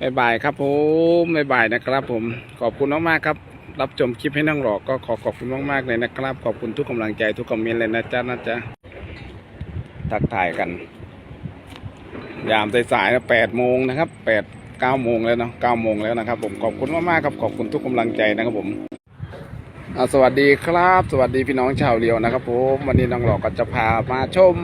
บ๊ายบายครับผมบ๊ายบายนะครับ ผมขอบคุณมากๆครับ รับชมคลิปให้นั่งหลอกก็ขอขอบคุณมากๆเลยนะครับ ขอบคุณทุกกำลังใจทุกคอมเมนต์เลยนะจ๊ะนะจ๊ะทักทายกัน ยามสายๆนะแปดโมงนะครับแปดเก้าโมงแล้วเนาะเก้าโมงแล้วนะครับ ผมขอบคุณมากๆครับขอบคุณทุกกำลังใจนะครับผมสวัสดีครับ สวัสดีพี่น้องชาวเรียวนะครับผมวันนี้น้องหลอกก็จะพามาชม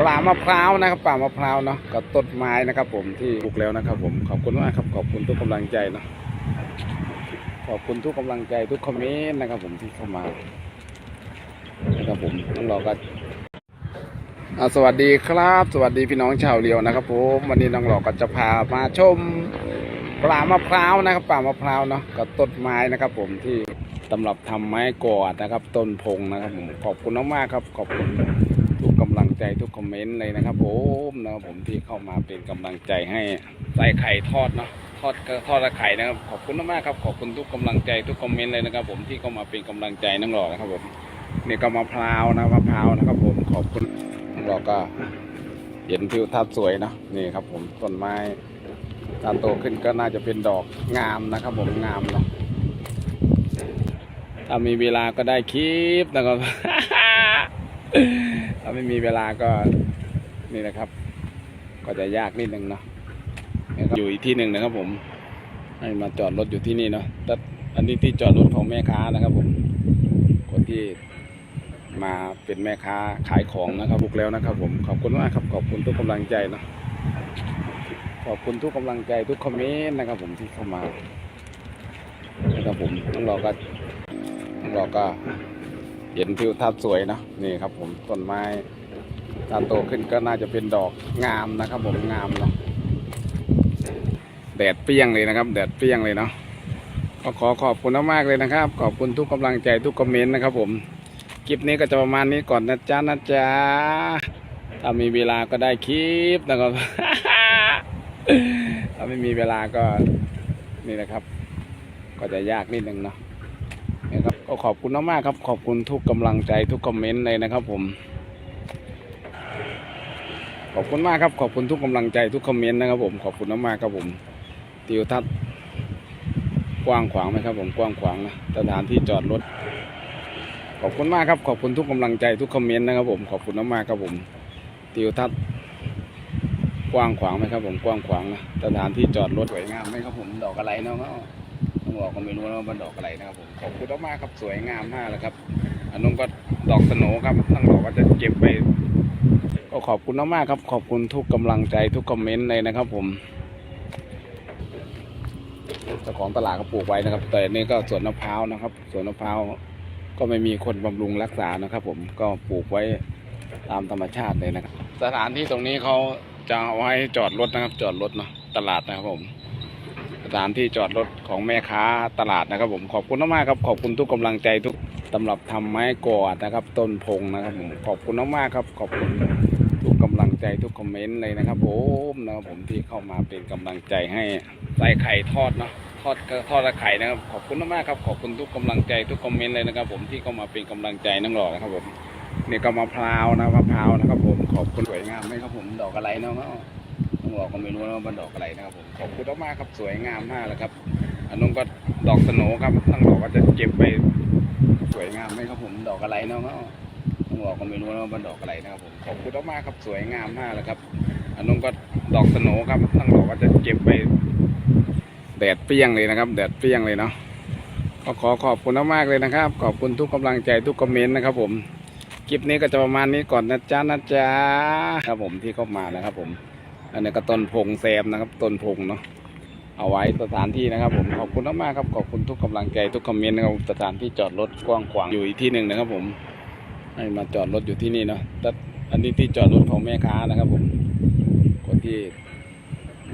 ป่ามะพร้าวนะครับป่ามะพร้าวเนาะกับต้นไม้นะครับ ผมที่ปลูกแล้วนะครับ ผมขอบคุณมากครับขอบคุณทุกกำลังใจเนาะขอบคุณทุกกำลังใจทุกคอมเมนต์นะครับ ผมที่เข้ามานะครับผมน้องหลอกก็สวัสดีครับ สวัสดีพี่น้องชาวเรียวนะครับผมวันนี้น้องหลอกก็จะพามาชมปลามะพร้าวนะครับป่ามะพร้าวเนาะกับต้นไม้นะครับ ผมที่สำรับทำไม้กอดนะครับ ต้นพงนะครับผมขอบคุณมากๆครับ ขอบคุณ ใจทุกคอมเมนต์เลยนะครับผมนะครับผมที่เข้ามาเป็นกำลังใจให้ใส่ไข่ทอดเนาะทอดทอดไข่นะครับขอบคุณมากๆครับขอบคุณทุกกำลังใจทุกคอมเมนต์เลยนะครับ ผมที่เข้ามาเป็นกำลังใจน้องหลอกนะครับผมนี่ก็มะพร้าวนะมะพร้าวนะครับ ผมขอบคุณเราก็เห็นทิวทัศน์สวยเนอะนี่ครับ ผมต้นไม้ถ้าโตขึ้นก็น่าจะเป็นดอกงามนะครับ ผมงามเนาะถ้ามีเวลาก็ได้คลิปนะครับ ถ้าไม่มีเวลาก็นี่นะครับ ก็จะยากนิดนึงเนาะอยู่อีกที่หนึ่งนะครับผมให้มาจอดรถอยู่ที่นี่เนาะแต่อันนี้ที่จอดรถของแม่ค้านะครับผม คนที่มาเป็นแม่ค้าขายของนะครับบุกแล้วนะครับ ผม ขอบคุณมากครับ ขอบคุณทุกกำลังใจเนาะ ขอบคุณทุกกำลังใจทุกคอมเมนต์นะครับ ผมที่เข้ามานะครับผมน้องเราก็น้องเราก็ เห็นทิวทัศน์สวยนะนี่ครับ ผมต้นไม้ถ้าโตขึ้นก็น่าจะเป็นดอกงามนะครับ ผมงามเนาะแดดเปรี้ยงเลยนะครับ แดดเปรี้ยงเลยเนาะก็ขอขอบคุณมากๆเลยนะครับ ขอบคุณทุกกำลังใจทุกคอมเมนต์นะครับผมคลิปนี้ก็จะประมาณนี้ก่อนนะจ๊ะนะจ๊ะถ้ามีเวลาก็ได้คลิปนะครับ ถ้าไม่มีเวลาก็นี่นะครับ ก็จะยากนิดนึงเนาะ ก็ขอบคุณมากๆครับ ขอบคุณทุกกำลังใจทุกคอมเมนต์เลยนะครับผม ขอบคุณมากครับ ขอบคุณทุกกำลังใจทุกคอมเมนต์นะครับผม ขอบคุณมากๆครับผมติวทัศน์กว้างขวางไหมครับผมกว้างขวางนะสถานที่จอดรถ ขอบคุณมากครับ ขอบคุณทุกกำลังใจทุกคอมเมนต์นะครับผม ขอบคุณมากๆครับผมติวทัศน์กว้างขวางไหมครับผมกว้างขวางนะสถานที่จอดรถสวยงามไหมครับผมดอกอะไรเนาะ ต้ออกก็ไม่รู้นะว่ามันดอกอะไรนะครับผมขอบคุณมากๆครับสวยงามมากเลยครับอันนู้นก็ดอกสโนครับต้งบอกว่าจะเก็บไป ก็ขอบคุณมากๆครับ ขอบคุณทุกกำลังใจทุกคอมเมนต์เลยนะครับ ผมเจ้าของตลาดก็ปลูกไว้นะครับ แต่นี่ก็สวนมะพร้าวนะครับสวนมะพร้าวก็ไม่มีคนบำรุงรักษานะครับ ผมก็ปลูกไว้ตามธรรมชาติเลยนะครับ สถานที่ตรงนี้เขาจะเอาไว้จอดรถนะครับ จอดรถเนาะตลาดนะครับผม ถานที่จอดรถของแม่ค้าตลาดนะครับ ผมขอบคุณมากๆครับขอบคุณทุกกำลังใจทุกสำหรับทำไม้กอดนะครับ ต้นพงนะครับผมขอบคุณมากๆครับ ขอบคุณทุกกำลังใจทุกคอมเมนต์เลยนะครับ ผมนะครับผมที่เข้ามาเป็นกำลังใจให้ใส่ไข่ทอดเนาะทอดทอดไข่นะครับขอบคุณมากๆครับขอบคุณทุกกำลังใจทุกคอมเมนต์เลยนะครับ ผมที่เข้ามาเป็นกำลังใจนั่งหล่อนะครับผมนี่ก็มะพร้าวนะมะพร้าวนะครับ ผมขอบคุณสวยงามไหมครับผมดอกอะไรเนาะ ต้องบอกก็ไม่รู้นะว่ามันดอกอะไรนะครับผมขอบคุณมากๆครับสวยงามมากเลยครับ อันนู้นก็ดอกสโหนครับต้องบอกว่าจะเก็บไปสวยงามไหมครับผมดอกอะไรเนาะต้องบอกก็ไม่รู้นะว่ามันดอกอะไรนะครับผมขอบคุณมากๆครับสวยงามมากเลยครับ อันนู้นก็ดอกสโหนครับต้องบอกว่าจะเก็บไปแดดเปรี้ยงเลยนะครับ แดดเปรี้ยงเลยเนาะก็ขอขอบคุณมากๆเลยนะครับ ขอบคุณทุกกำลังใจทุกคอมเมนต์นะครับผมคลิปนี้ก็จะประมาณนี้ก่อนนะจ๊ะนะจ๊ะครับผมที่เข้ามานะครับผม อันนี้ก็ต้นพงแซมนะครับ ต้นพงเนาะเอาไว้สถานที่นะครับ ผมขอบคุณมากๆครับขอบคุณทุกกำลังใจทุกคอมเมนต์นะครับสถานที่จอดรถกว้างขวางอยู่อีกที่หนึ่งนะครับ ผมให้มาจอดรถอยู่ที่นี่เนาะแต่อันนี้ที่จอดรถของแม่ค้านะครับ ผม คนที่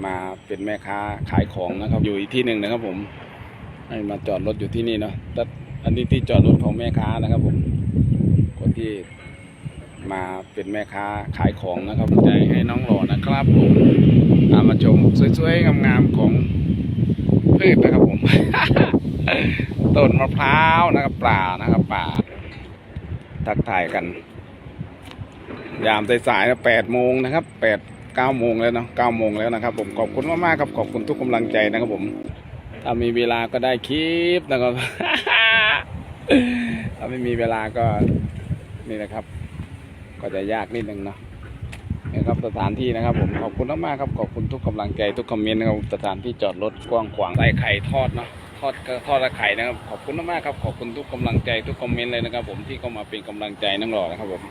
มาเป็นแม่ค้าขายของนะครับ อยู่อีกที่หนึ่งนะครับ ผมให้มาจอดรถอยู่ที่นี่เนาะแต่อันนี้ที่จอดรถของแม่ค้านะครับ ผม คนที่ มาเป็นแม่ค้าขายของนะครับใจให้น้องหล่อนะครับผมตามมาชมสวยๆงามๆของพืชนะครับผม ต้นมะพร้าวนะครับป่านะครับป่า ทักทายกัน ยามสายๆนะแปดโมงนะครับแปดเก้าโมงแล้วเนาะเก้าโมงแล้วนะครับ ผมขอบคุณมากๆครับขอบคุณทุกกำลังใจนะครับผมถ้ามีเวลาก็ได้คลิปนะครับถ้าไม่มีเวลาก็นี่นะครับ ก็จะยากนิดนึงเนาะนี่ครับสถานที่นะครับผมขอบคุณมากๆครับขอบคุณทุกกำลังใจทุกคอมเมนต์นะครับสถานที่จอดรถกว้างขวางใส่ไข่ทอดเนาะทอดก็ทอดละไข่นะครับขอบคุณมากๆครับขอบคุณทุกกำลังใจทุกคอมเมนต์เลยนะครับ ผมที่เข้ามาเป็นกำลังใจน้องหล่อนะครับผม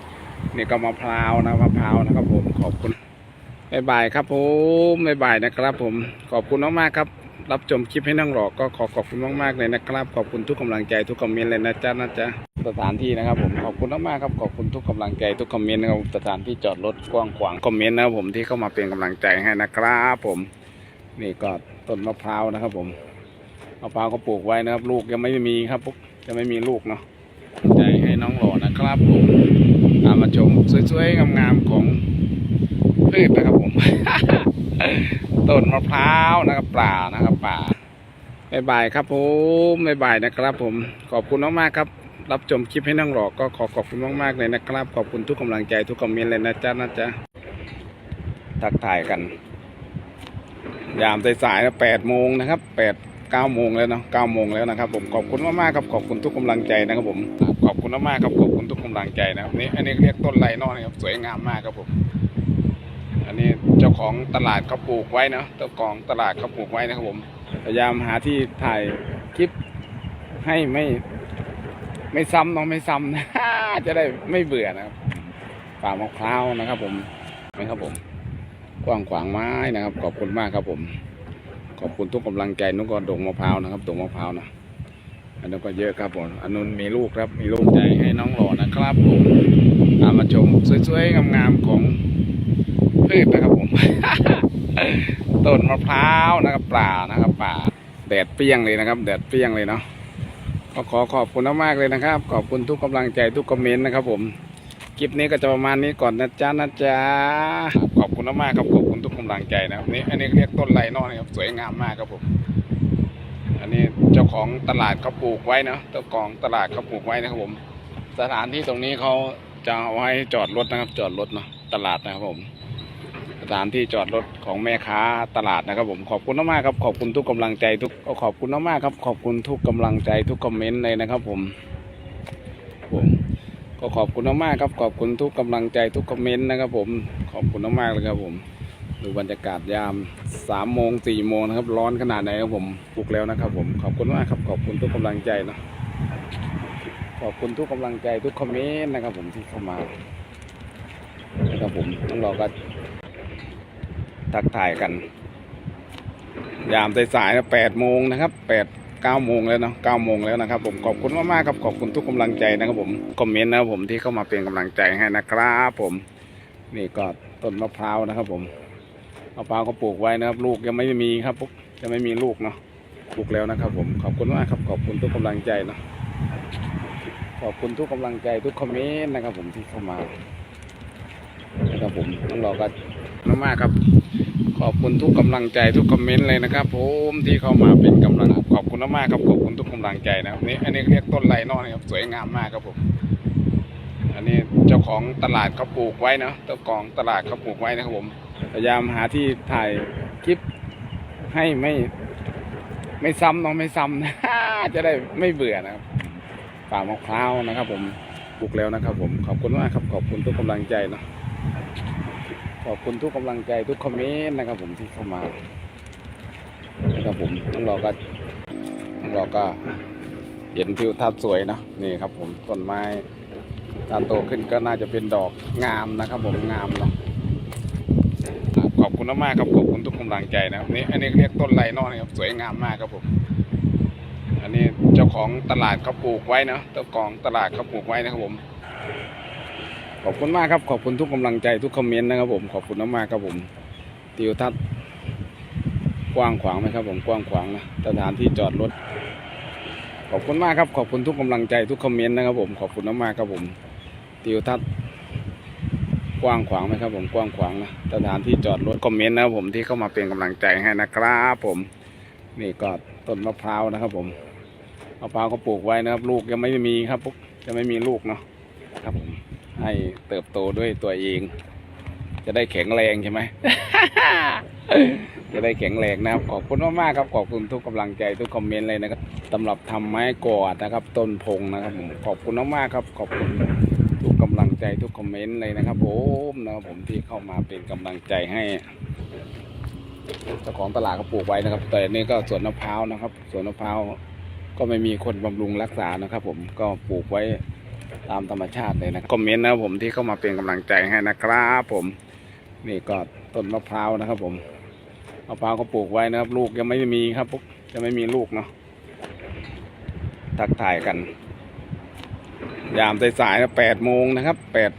นี่ก็มะพร้าวนะมะพร้าวนะครับ ผมขอบคุณบ๊ายบายครับผมบ๊ายบายนะครับ ผมขอบคุณมากๆครับ รับชมคลิปให้น้องหล่อก็ขอขอบคุณมากๆเลยนะครับ ขอบคุณทุกกำลังใจทุกคอมเมนต์เลยนะจ๊ะนะจ๊ะสถานที่นะครับผมขอบคุณมากๆครับขอบคุณทุกกำลังใจทุกคอมเมนต์นะครับสถานที่จอดรถกว้างขวางคอมเมนต์นะครับผมที่เข้ามาเป็นกำลังใจให้นะครับผมนี่ก็ต้นมะพร้าวนะครับ ผมมะพร้าวก็ปลูกไว้นะครับ ลูกยังไม่มีครับปุ๊กยังไม่มีลูกเนาะใจให้น้องหล่อนะครับผมตามมาชมสวยๆงามๆของพืชนะครับผม ต้นมะพร้าวนะครับป่านะครับป่าบ๊ายบายครับผมบ๊ายบายนะครับ ผมขอบคุณมากๆครับ รับชมคลิปให้น้องหลอกก็ขอขอบคุณมากๆเลยนะครับ ขอบคุณทุกกำลังใจทุกคอมเมนต์เลยนะจ๊ะนะจ๊ะทักทายกัน ยามสายๆนะแปดโมงนะครับแปดเก้าโมงแล้วเนาะเก้าโมงแล้วนะครับ ผมขอบคุณมากๆครับขอบคุณทุกกำลังใจนะครับผมขอบคุณมากๆครับขอบคุณทุกกำลังใจนะครับนี่อันนี้เรียกต้นไรนอกนะครับสวยงามมากครับผม อันนี้เจ้าของตลาดเขาปลูกไว้เนาะเจ้าของตลาดเขาปลูกไว้นะครับผมพยายามหาที่ถ่ายคลิปให้ไม่ ไม่ซ้ำเน้องไม่ซ้ำนะจะได้ไม่เบื่อนะครับป่ามะพร้าวนะครับ ผมไหมครับผม กว้างขวางไม้นะครับ ขอบคุณมากครับผม ขอบคุณทุกกำลังใจนุกก็ดงมะพร้าวนะครับดงมะพร้าวนะอันนั้นก็เยอะครับผมอันนู้นมีลูกครับ มีลูกใจให้น้องหล่อนะครับผมตามมาชมสวยๆงามๆของ พืชนะครับผม ต้นมะพร้าวนะครับป่านะครับ ป่า แดดเปรี้ยงเลยนะครับ แดดเปรี้ยงเลยเนาะก็ขอขอบคุณมากๆเลยนะครับ ขอบคุณทุกกำลังใจทุกคอมเมนต์นะครับ ผมคลิปนี้ก็จะประมาณนี้ก่อนนะจ๊ะนะจ๊ะขอบคุณมากๆครับขอบคุณทุกกำลังใจนะครับนี่อันนี้เรียกต้นไรนอกนะครับสวยงามมากครับผมอันนี้เจ้าของตลาดเขาปลูกไว้เนาะเจ้าของตลาดเขาปลูกไว้นะครับผม สถานที่ตรงนี้เขาจะเอาไว้จอดรถนะครับ จอดรถเนาะตลาดนะครับผม ถานที่จอดรถของแม่ค้าตลาดนะครับผมขอบคุณมากๆครับขอบคุณทุกกำลังใจทุกขอบคุณมากๆครับ ขอบคุณทุกกำลังใจทุกคอมเมนต์เลยนะครับผมผมก็ขอบคุณมากๆครับ ขอบคุณทุกกำลังใจทุกคอมเมนต์นะครับ ผมขอบคุณมากๆเลยครับผมดูบรรยากาศยามสามโมงสี่โมงนะครับ ร้อนขนาดไหนครับผมปลุกแล้วนะครับ ผมขอบคุณมากครับ ขอบคุณทุกกำลังใจนะขอบคุณทุกกำลังใจทุกคอมเมนต์นะครับ ผมที่เข้ามานะครับผมต้องรอก็ ทักทายกัน ยามสายๆนะแปดโมงนะครับแปดเก้าโมงแล้วเนาะเก้าโมงแล้วนะครับ ผมขอบคุณมากๆครับขอบคุณทุกกำลังใจนะครับผมคอมเมนต์นะครับผมที่เข้ามาเป็นกำลังใจให้นะครับผม นี่ก็ต้นมะพร้าวนะครับ ผมมะพร้าวก็ปลูกไว้นะครับ ลูกยังไม่มีครับปุ๊กยังไม่มีลูกเนาะปลูกแล้วนะครับ ผมขอบคุณมากครับขอบคุณทุกกำลังใจเนาะขอบคุณทุกกำลังใจทุกคอมเมนต์นะครับ ผมที่เข้ามานะครับผมต้องรอก็ มากๆครับ ขอบคุณทุกกำลังใจทุกคอมเมนต์เลยนะครับผมที่เข้ามาเป็นกำลังขอบคุณมากๆครับขอบคุณทุกกำลังใจนะครับนี่อันนี้เรียกต้นไรนอกนะครับสวยงามมากครับผมอันนี้เจ้าของตลาดเขาปลูกไว้เนาะเจ้าของตลาดเขาปลูกไว้นะครับผมพยายามหาที่ถ่ายคลิปให้ไม่ไม่ซ้ำเน้องไม่ซ้ำนะจะได้ไม่เบื่อนะครับป่ามะพร้าวนะครับ ผมปลูกแล้วนะครับ ผมขอบคุณมากครับขอบคุณทุกกำลังใจเนาะ ขอบคุณทุกกำลังใจทุกคอมเมนต์นะครับผมที่เข้ามานะครับผมต้องรอก็ต้องรอก็เห็นทิวทัศน์สวยนะนี่ครับ ผมต้นไม้ตาโตขึ้นก็น่าจะเป็นดอกงามนะครับ ผมงามเนาะขอบคุณมากๆครับขอบคุณทุกกำลังใจนะครับนี่อันนี้เรียกต้นไรนอกนะครับสวยงามมากครับผมอันนี้เจ้าของตลาดเขาปลูกไว้เนาะเจ้าของตลาดเขาปลูกไว้นะครับผม อบคุณมากครับ ขอบคุณทุกกำลังใจทุกคอมเมนต์นะครับผมขอบคุณมากๆครับผมติวทัศน์กว้างขวางไหมครับ ผมกว้างขวางนะสถานที่จอดรถขอบคุณมากครับขอบคุณทุกกำลังใจทุกคอมเมนต์นะครับผมขอบคุณมากๆครับผมติวทัศน์กว้างขวางไหมครับผมกว้างขวางนะสถานที่จอดรถคอมเมนต์นะครับผมที่เข้ามาเป็นกำลังใจให้นะครับ ผมนี่ก็ต้นมะพร้าวนะครับ ผมมะพร้าวก็ปลูกไว้นะครับ ลูกยังไม่มีครับปุ๊กยังไม่มีลูกเนาะครับผม ให้เติบโตด้วยตัวเอง จะได้แข็งแรงใช่ไหม จะได้แข็งแรงนะครับ ขอบคุณมากๆครับขอบคุณทุกกำลังใจทุกคอมเมนต์เลยนะครับสำหรับทำไม้กอดนะครับ ต้นพงนะครับผมขอบคุณมากๆครับ ขอบคุณทุกกำลังใจทุกคอมเมนต์เลยนะครับผมนะครับผมที่เข้ามาเป็นกำลังใจให้เจ้าของตลาดเขาปลูกไว้นะครับ แต่นี่ก็สวนมะพร้าวนะครับสวนมะพร้าวก็ไม่มีคนบำรุงรักษานะครับ ผมก็ปลูกไว้ ตามธรรมชาติเลยนะคอมเมนต์นะครับผมที่เข้ามาเป็นกำลังใจให้นะครับผมนี่ก็ต้นมะพร้าวนะครับ ผมมะพร้าวก็ปลูกไว้นะครับ ลูกยังไม่มีครับปุ๊กยังไม่มีลูกเนาะทักทายกัน ยามสายๆนะแปดโมงนะครับแปด